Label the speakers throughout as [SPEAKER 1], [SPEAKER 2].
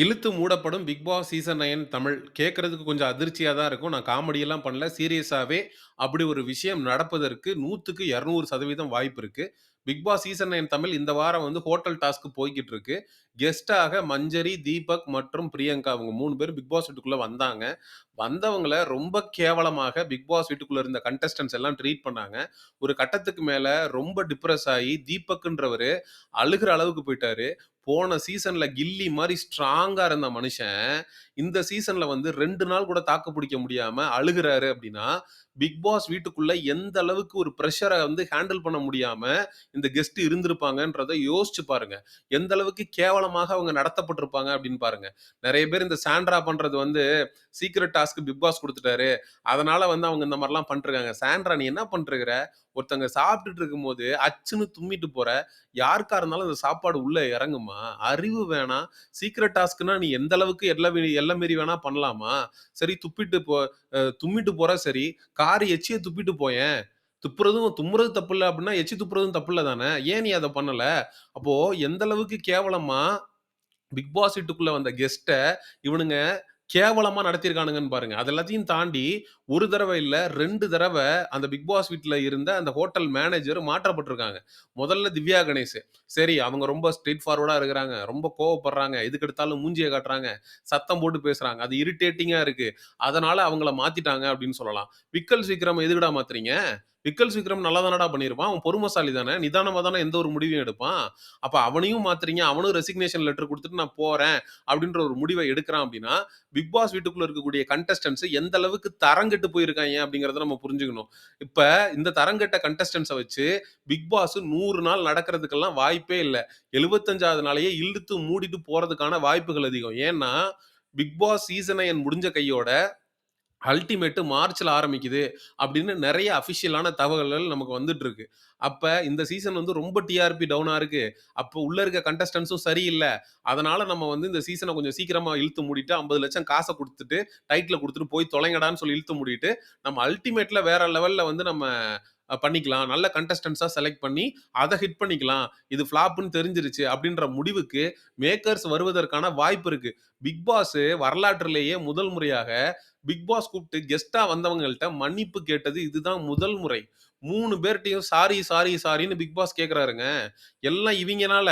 [SPEAKER 1] இழுத்து மூடப்படும் Bigg Boss season nine Tamil. கேட்கறதுக்கு கொஞ்சம் அதிர்ச்சியாக தான் இருக்கும். நான் காமெடியெல்லாம் பண்ணல. சீரியஸாகவே அப்படி ஒரு விஷயம் நடப்பதற்கு 100க்கு 200% வாய்ப்பு இருக்குது Bigg Boss season nine Tamil இந்த வாரம் வந்து ஹோட்டல் டாஸ்க்கு போய்கிட்டு இருக்கு. கெஸ்ட்டாக மஞ்சரி, தீபக் மற்றும் பிரியங்கா அவங்க மூணு பேரும் பிக் பாஸ் வீட்டுக்குள்ளே வந்தாங்க. வந்தவங்கள ரொம்ப கேவலமாக பிக் பாஸ் வீட்டுக்குள்ளே இருந்த கண்டஸ்டன்ஸ் எல்லாம் ட்ரீட் பண்ணாங்க. ஒரு கட்டத்துக்கு மேலே ரொம்ப டிப்ரெஸ் ஆகி தீபக்குன்றவர் அழுகுற அளவுக்கு போயிட்டாரு. போன சீசன்ல கில்லி மாதிரி ஸ்ட்ராங்கா இருந்த மனுஷன், இந்த சீசன்ல வந்து ரெண்டு நாள் கூட தாக்கு பிடிக்க முடியாம அழுகுறாரு அப்படின்னா, பிக் பாஸ் வீட்டுக்குள்ள எந்த அளவுக்கு ஒரு ப்ரெஷரை வந்து ஹேண்டில் பண்ண முடியாம இந்த கெஸ்ட் இருந்திருப்பாங்கன்றத யோசிச்சு பாருங்க. எந்த அளவுக்கு கேவலமாக அவங்க நடத்தப்பட்டிருப்பாங்க அப்படின்னு பாருங்க. நிறைய பேர் இந்த சாண்ட்ரா பண்றது வந்து சீக்ரெட் டாஸ்க் பிக் பாஸ் கொடுத்துட்டாரு அதனால வந்து அவங்க இந்த மாதிரிலாம் பண்ணிருக்காங்க சாண்ட்ரா நீ என்ன பண்ணிருக்கிற ஒருத்தங்க சாப்பிட்டுட்டு இருக்கும்போது அச்சுன்னு தும்மிட்டு போற. யாருக்கா இருந்தாலும் அந்த சாப்பாடு உள்ள இறங்குமா? அறிவு வேணாம். சீக்கிரட் டாஸ்க்னா நீ எந்த அளவுக்கு எல்ல மீறி எல்லை வேணா பண்ணலாமா? சரி துப்பிட்டு போ தும்மிட்டு போற சரி, காரி எச்சியை துப்பிட்டு போயேன். துப்புறதும் தும்முறது இல்லை அப்படின்னா, எச்சி துப்புறதும் இல்லை தானே? ஏன் நீ அதை பண்ணல? அப்போ எந்த அளவுக்கு கேவலமா பிக் பாஸ் வீட்டுக்குள்ள வந்த கெஸ்ட்டை இவனுங்க கேவலமா நடத்தியிருக்கானுங்கன்னு பாருங்க. அது எல்லாத்தையும் தாண்டி ஒரு தடவை இல்ல 2 தடவை அந்த பிக் பாஸ் வீட்ல இருந்த அந்த ஹோட்டல் மேனேஜர் மாற்றப்பட்டிருக்காங்க. முதல்ல திவ்யா கணேஷ். சரி அவங்க ரொம்ப ஸ்ட்ரெய்ட் ஃபார்வர்டா இருக்கிறாங்க. ரொம்ப கோவப்படுறாங்க. எதுக்கெடுத்தாலும் மூஞ்சியை மூஞ்சிய காட்டுறாங்க. சத்தம் போட்டு பேசுறாங்க. அது இரிட்டேட்டிங்கா இருக்கு. அதனால அவங்கள மாத்திட்டாங்க அப்படின்னு சொல்லலாம். விக்கல்ஸ் விக்ரம் எதுக்குடா மாத்துறீங்க? விக்கல்ஸ் விக்ரம் நல்லா தானடா பண்ணியிருப்பான். அவன் பொறுமைசாலி தானே. நிதானமா தானே எந்த ஒரு முடிவையும் எடுப்பான். அப்ப அவனையும் மாத்துறீங்க. அவனும் ரெசிக்னேஷன் லெட்டர் குடுத்துட்டு நான் போறேன் அப்படின்ற ஒரு முடிவை எடுக்கிறான் அப்படின்னா, பிக் பாஸ் வீட்டுக்குள்ள இருக்கக்கூடிய கண்டஸ்டன்ட்ஸ் எந்த அளவுக்கு தரங்க தரங்கெட்டு போயிருக்காங்க அப்படிங்கிறத நம்ம புரிஞ்சுக்கணும். இப்ப இந்த தரங்கெட்ட கண்டஸ்டன்ஸை வச்சு பிக் பாஸ் நூறு நாள் நடக்கிறதுக்கெல்லாம் வாய்ப்பே இல்லை எழுபத்தஞ்சாவது நாளையே இழுத்து மூடிட்டு போறதுக்கான வாய்ப்புகள் அதிகம். ஏன்னா, பிக் பாஸ் சீசன் 9 முடிஞ்ச கையோட அல்டிமேட் மார்ச்ல ஆரம்பிக்குது அப்படின்னு நிறைய அஃபிஷியலான தகவல்கள் நமக்கு வந்துட்டு இருக்கு. அப்ப இந்த சீசன் வந்து ரொம்ப டிஆர்பி டவுனா இருக்கு. அப்போ உள்ள இருக்க கண்டஸ்டன்ஸும் சரியில்லை அதனால நம்ம வந்து இந்த சீசனை கொஞ்சம் சீக்கிரமா இழுத்து மூடிட்டு 50,00,000 காச குடுத்துட்டு, டைட்டில குடுத்துட்டு போய் தொலைங்கடான்னு சொல்லி இழுத்து மூடிட்டு, நம்ம அல்டிமேட்ல வேற லெவல்ல வந்து நம்ம பண்ணிக்கலாம். நல்ல கண்டஸ்டன்ஸாக செலக்ட் பண்ணி, அதை ஹிட் பண்ணிக்கலாம். இது ஃப்ளாப்புன்னு தெரிஞ்சிருச்சு அப்படின்ற முடிவுக்கு மேக்கர்ஸ் வருவதற்கான வாய்ப்பு இருக்கு. பிக் பாஸ் வரலாற்றிலேயே முதல் முறையாக பிக் பாஸ் கூப்பிட்டு கெஸ்டா வந்தவங்கள்ட்ட மன்னிப்பு கேட்டது இதுதான் முதல் முறை. 3 பேர்ட்டயும் சாரி, சாரி, சாரின்னு பிக் பாஸ் கேட்குறாருங்க எல்லாம் இவங்கனால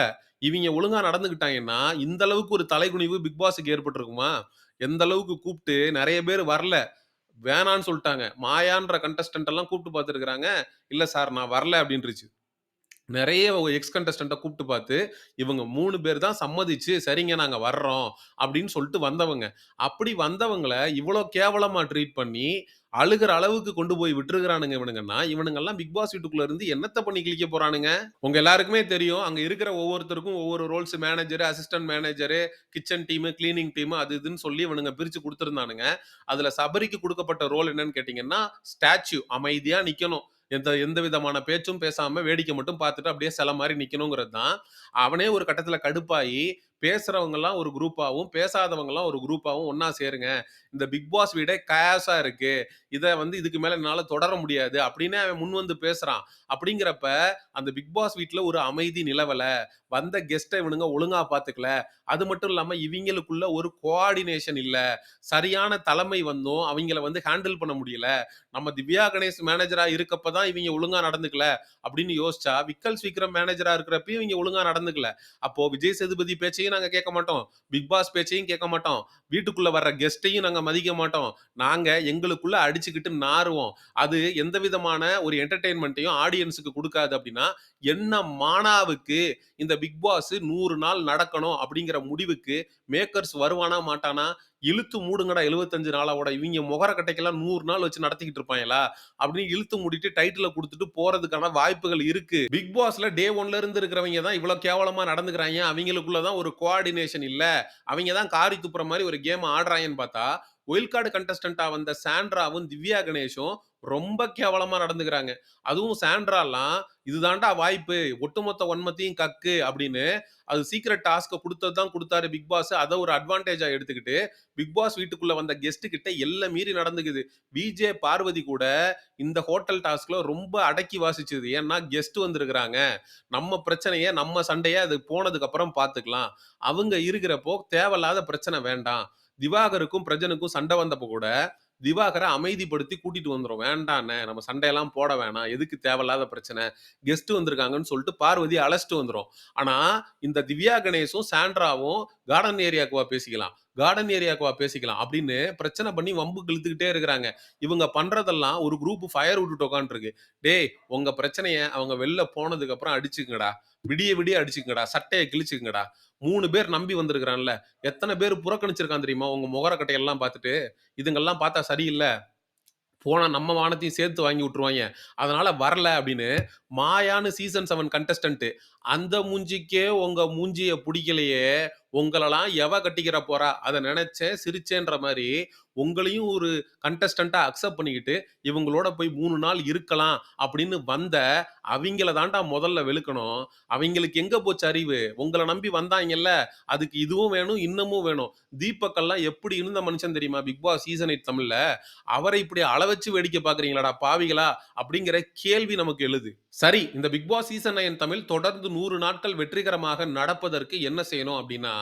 [SPEAKER 1] இவங்க ஒழுங்கா நடந்துக்கிட்டாங்கன்னா, இந்த அளவுக்கு ஒரு தலைகுனிவு பிக் பாஸுக்கு ஏற்பட்டிருக்குமா? எந்த அளவுக்கு கூப்பிட்டு நிறைய பேர் வரல. வேணான்னு சொல்லிட்டாங்க மாயான்ற கண்டஸ்டன்ட் எல்லாம் கூப்பிட்டு பார்த்துருக்குறாங்க இல்லை சார் நான் வரல அப்படின்ருச்சு. நிறைய எக்ஸ் கண்டஸ்டண்ட்டை கூப்பிட்டு பார்த்து, இவங்க மூணு பேர் தான் சம்மதிச்சு, சரிங்க நாங்கள் வர்றோம் அப்படின்னு சொல்லிட்டு வந்தவங்க. அப்படி வந்தவங்கள இவ்வளோ கேவலமாக ட்ரீட் பண்ணி, அழுகிற அளவுக்கு கொண்டு போய் விட்டுருக்கிறானுங்க இவனுங்கன்னா, இவனுங்கெல்லாம் பிக் பாஸ் வீட்டுக்குள்ள இருந்து என்னத்த பண்ணி கிளிக்க போறானுங்க? உங்க எல்லாருக்குமே தெரியும். அங்க இருக்கிற ஒவ்வொருத்தருக்கும் ஒவ்வொரு roles manager, assistant manager kitchen team cleaning team அது இதுன்னு சொல்லி இவனுங்க பிரிச்சு கொடுத்துருந்தானுங்க அதுல சபரிக்கு கொடுக்கப்பட்ட ரோல் என்னன்னு கேட்டீங்கன்னா, ஸ்டாச்சு அமைதியா நிக்கணும். எந்த எந்த விதமான பேச்சும் பேசாம வேடிக்கை மட்டும் பார்த்துட்டு அப்படியே சில மாதிரி நிக்கணுங்கிறது தான். அவனே ஒரு கட்டத்துல கடுப்பாயி, பேசுறவங்கலாம் ஒரு குரூப்பாகவும் பேசாதவங்கலாம் ஒரு குரூப்பாகவும் ஒன்றா சேருங்க. இந்த பிக் பாஸ் வீடே கயாஸா இருக்கு. இதை வந்து இதுக்கு மேல என்னால தொடர முடியாது அப்படின்னு அவன் முன் வந்து பேசுறான். அப்படிங்கிறப்ப அந்த பிக் பாஸ் வீட்டில் ஒரு அமைதி நிலவல. வந்த கெஸ்ட்டை இவனுங்க ஒழுங்கா பார்த்துக்கல. அது மட்டும் இல்லாம இவங்களுக்குள்ள ஒரு கோஆர்டினேஷன் இல்ல. சரியான தலைமை வந்தும் அவங்கள வந்து ஹேண்டில் பண்ண முடியல. நம்ம திவ்யா கணேஷ் மேனேஜரா இருக்கப்ப தான் இவங்க ஒழுங்கா நடந்துக்கல அப்படின்னு யோசிச்சா, விக்கல் சீக்கிரம் மேனேஜரா இருக்கிறப்ப இவங்க ஒழுங்கா நடந்துக்கல. அப்போ விஜய் சேதுபதி பேச்சையும் நாங்கள் கேட்க மாட்டோம். பிக் பாஸ் பேச்சையும் கேட்க மாட்டோம். வீட்டுக்குள்ள வர்ற கெஸ்ட்டையும் நாங்கள் மதிக்க மாட்டோம். நாங்கள் எங்களுக்குள்ளே அடிச்சுக்கிட்டு நாறுவோம். அது எந்த விதமான ஒரு என்டர்டெயின்மெண்ட்டையும் ஆடியன்ஸுக்கு கொடுக்காது அப்படின்னா, என்ன மானாவுக்கு இந்த பிக் பாஸ் நூறு நாள் நடக்கணும் அப்படிங்கிற முடிவுக்கு மேக்கர்ஸ் வருவானா? மாட்டானா? இழுத்து மூடுங்கடா 75 நாளோட இவங்க முகர கட்டைக்கெல்லாம் நூறு நாள் வச்சு நடத்திக்கிட்டு இருப்பாங்களா? அப்படின்னு இழுத்து மூடிட்டு டைட்டில கொடுத்துட்டு போறதுக்கான வாய்ப்புகள் இருக்கு. பிக் பாஸ்ல டே ஒன்ல இருந்து இருக்கிறவங்க தான் இவ்வளோ கேவலமா நடந்துக்கிறாங்க அவங்களுக்குள்ளதான் ஒரு கோஆர்டினேஷன் இல்ல. அவங்க தான் காரி துப்புற மாதிரி ஒரு கேம் ஆடுறாங்கன்னு பார்த்தா, ஒயில் கார்டு கண்டஸ்டன்ட்டா வந்த சாண்ட்ராவும், திவ்யா கணேஷும் ரொம்ப கேவலமா நடந்துக்கிறாங்க. அதுவும் சாண்ட்ராலாம், "இதுதான்டா வாய்ப்பு. ஒட்டுமொத்த ஒன்மத்தையும் கக்கு" அப்படின்னு அது சீக்கிரட் டாஸ்க்கை கொடுத்தது தான் கொடுத்தாரு பிக் பாஸ். அதை ஒரு அட்வான்டேஜா எடுத்துக்கிட்டு, பிக் பாஸ் வீட்டுக்குள்ள வந்த கெஸ்ட் கிட்ட எல்லாம் மீறி நடந்துக்குது. விஜே பார்வதி கூட இந்த ஹோட்டல் டாஸ்க்ல ரொம்ப அடக்கி வாசிச்சது. ஏன்னா கெஸ்ட் வந்திருக்கிறாங்க. நம்ம பிரச்சனைய, நம்ம சண்டையை அது போனதுக்கு அப்புறம் பார்த்துக்கலாம். அவங்க இருக்கிறப்போ தேவையில்லாத பிரச்சனை வேண்டாம். திவாகருக்கும், பிரஜனுக்கும் சண்டை வந்தப்போ கூட, திவாகரை அமைதிப்படுத்தி கூட்டிட்டு வந்துடும் வேண்டாண்ணே நம்ம சண்டையெல்லாம் போட வேணாம். எதுக்கு தேவையில்லாத பிரச்சனை? கெஸ்ட் வந்திருக்காங்கன்னு" சொல்லிட்டு பார்வதி அழைச்சிட்டு வந்துடும் ஆனா, இந்த திவ்யா கணேஷும், சாண்ட்ராவும் கார்டன் ஏரியாக்குவா பேசிக்கலாம். கார்டன் ஏரியாக்குவா பேசிக்கலாம். அப்படின்னு பிரச்சனை பண்ணி வம்பு கிழித்துக்கிட்டே இருக்கிறாங்க. இவங்க பண்றதெல்லாம் ஒரு குரூப் ஃபயர் விட்டுட்டு உட்காந்துருக்கு "டேய் உங்க பிரச்சனைய அவங்க வெளில போனதுக்கு அப்புறம் அடிச்சுக்கங்கடா. விடிய விடிய அடிச்சுக்கங்கடா. சட்டையை கிழிச்சுக்கங்கடா. மூணு பேர் நம்பி வந்திருக்கிறான்ல. எத்தனை பேர் புறக்கணிச்சிருக்கான் தெரியுமா? உங்க முகரக்கட்டையெல்லாம் பார்த்துட்டு. இதுங்கெல்லாம் பார்த்தா சரியில்லை போனால் நம்ம வானத்தையும் சேர்த்து வாங்கி விட்டுருவாங்க அதனால வரல" அப்படின்னு மாயான்னு சீசன் செவன் கண்டஸ்டன்ட்டு அந்த மூஞ்சிக்கே உங்க மூஞ்சிய பிடிக்கலையே உங்களலாம் எவ கட்டிக்கிற போறா? அதை நினைச்சேன் சிரிச்சேன்ற மாதிரி உங்களையும் ஒரு கண்டஸ்டண்டா அக்செப்ட் பண்ணிக்கிட்டு, இவங்களோட போய் மூணு நாள் இருக்கலாம் அப்படின்னு வந்த அவங்கள தாண்டா முதல்ல வெளுக்கணும். அவங்களுக்கு எங்க போச்சு அறிவு? உங்களை நம்பி வந்தாங்கல்ல அதுக்கு இதுவும் வேணும், இன்னமும் வேணும். தீபக்கெல்லாம் எப்படி இருந்த மனுஷன் தெரியுமா? பிக் பாஸ் சீசன் எயிட் தமிழ்ல. அவரை இப்படி அளவச்சு வேடிக்கை பாக்குறீங்களாடா பாவிகளா? அப்படிங்கிற கேள்வி நமக்கு எழுது. சரி, இந்த பிக் பாஸ் சீசன் 9 தமிழ் தொடர்ந்து நூறு நாட்கள் வெற்றிகரமாக நடப்பதற்கு என்ன செய்யணும் அப்படின்னா,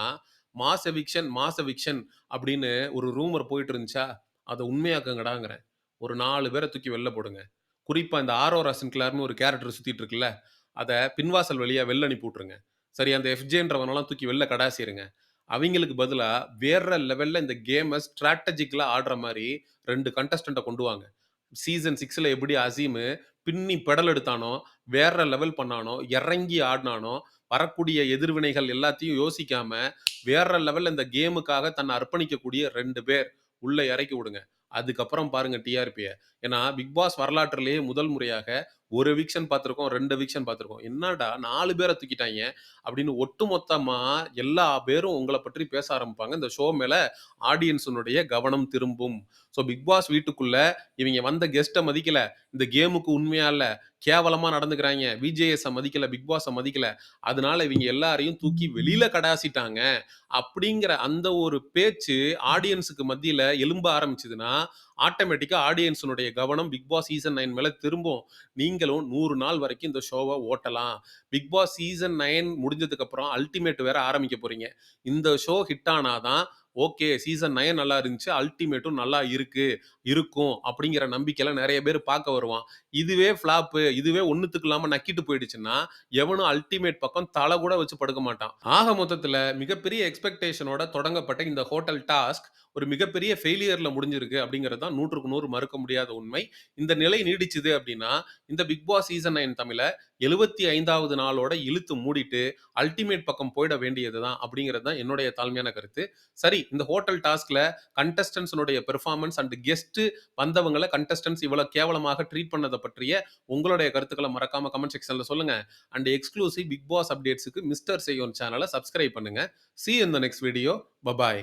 [SPEAKER 1] மாஸ் எவிக்ஷன், மாஸ் எவிக்ஷன் அப்படின்னு ஒரு ரூமர் போயிட்டு இருந்துச்சா? அதை உண்மையாக்குங்கடாங்கிறேன். ஒரு நாலு பேரை தூக்கி வெளில போடுங்க. குறிப்பாக இந்த ஆரோரா கிளார்னு ஒரு கேரக்டர் சுற்றிட்டு இருக்குல்ல, அதை பின்வாசல் வழியாக வெளில அனுப்பி விட்ருங்க சரி, அந்த எஃப்ஜேன்றவனெல்லாம் தூக்கி வெளில கடாசிருங்க. அவங்களுக்கு பதிலாக வேற லெவலில் இந்த கேமை ஸ்ட்ராட்டஜிக்கலாக ஆடுற மாதிரி ரெண்டு கண்டஸ்டண்ட்டை கொண்டு வாங்க. சீசன் சிக்ஸில் எப்படி அசீமு பின்னி பெடல் எடுத்தானோ, வேற லெவல் பண்ணானோ, இறங்கி ஆடினானோ வரக்கூடிய எதிர்வினைகள் எல்லாத்தையும் யோசிக்காம, வேற லெவல் இந்த கேமுக்காக தன்னை அர்ப்பணிக்கக்கூடிய ரெண்டு பேர் உள்ள இறக்கி விடுங்க. அதுக்கப்புறம் பாருங்க டிஆர்பியை ஏன்னா, பிக் பாஸ் வரலாற்றிலேயே முதல் முறையாக ஒரு விக்ஷன் பார்த்துருக்கோம் ரெண்டு விக்ஷன் பார்த்துருக்கோம் "என்னடா நாலு பேரை தூக்கிட்டாங்க அப்படின்னு ஒட்டுமொத்தமா எல்லா பேரும் உங்களை பற்றி பேச ஆரம்பிப்பாங்க. இந்த ஷோ மேல ஆடியன்ஸுனுடைய கவனம் திரும்பும். ஸோ பிக் பாஸ் வீட்டுக்குள்ள இவங்க வந்த கெஸ்ட்டை மதிக்கல. இந்த கேமுக்கு உண்மையா இல்ல. கேவலமா நடந்துக்கிறாங்க விஜேஎஸை மதிக்கல, பிக் பாஸை மதிக்கல. அதனால இவங்க எல்லாரையும் தூக்கி வெளியில கடாசிட்டாங்க. அப்படிங்கிற அந்த ஒரு பேச்சு ஆடியன்ஸுக்கு மத்தியில எழும்ப ஆரம்பிச்சதுன்னா, ஆட்டோமேட்டிக்கா ஆடியன்ஸுனுடைய கவனம் பிக் பாஸ் சீசன் நைன் மேல திரும்பும். நீங்களும் நூறு நாள் வரைக்கும் இந்த ஷோவை ஓட்டலாம். பிக் பாஸ் சீசன் 9 முடிஞ்சதுக்கு அப்புறம் அல்டிமேட் வேற ஆரம்பிக்க போறீங்க. இந்த ஷோ ஹிட் ஆனாதான் ஓகே சீசன் நயன் நல்லா இருந்துச்சு. அல்டிமேட்டும் நல்லா இருக்கு, இருக்கும் அப்படிங்கிற நம்பிக்கையில நிறைய பேர் பார்க்க வருவான். இதுவே ஃப்ளாப்பு, இதுவே ஒன்றுத்துக்கு இல்லாமல் நக்கிட்டு போயிடுச்சுன்னா, எவனும் அல்டிமேட் பக்கம் தலை கூட வச்சு படுக்க மாட்டான். ஆக மொத்தத்தில் மிகப்பெரிய எக்ஸ்பெக்டேஷனோட தொடங்கப்பட்ட இந்த ஹோட்டல் டாஸ்க் ஒரு மிகப்பெரிய ஃபெயிலியரில் முடிஞ்சிருக்கு அப்படிங்கிறது தான் 100க்கு 100 மறுக்க முடியாத உண்மை. இந்த நிலை நீடிச்சுது அப்படின்னா, இந்த பிக் பாஸ் சீசன் நைன் தமிழை 75வது நாளோட இழுத்து மூடிட்டு, அல்டிமேட் பக்கம் போயிட வேண்டியது தான் அப்படிங்கிறது தான் என்னுடைய தாழ்மையான கருத்து. சரி, இந்த ஹோட்டல் டாஸ்க்ல கண்டஸ்டன்ட்ஸ்னுடைய பெர்ஃபார்மன்ஸ் அண்ட் கெஸ்ட் வந்தவங்களை கண்டஸ்டன்ஸ் இவ்வளவு கேவலமாக ட்ரீட் பண்ணதை பற்றிய உங்களுடைய கருத்துக்களை மறக்காம கமெண்ட் செக்ஷன்ல சொல்லுங்க. அண்ட் எக்ஸ்க்ளூசிவ் பிக் பாஸ் அப்டேட்ஸுக்கு மிஸ்டர் செய்யோன் சேனலை சப்ஸ்கிரைப் பண்ணுங்க. சி இந்த இன் நெக்ஸ்ட் வீடியோ. பபாய்.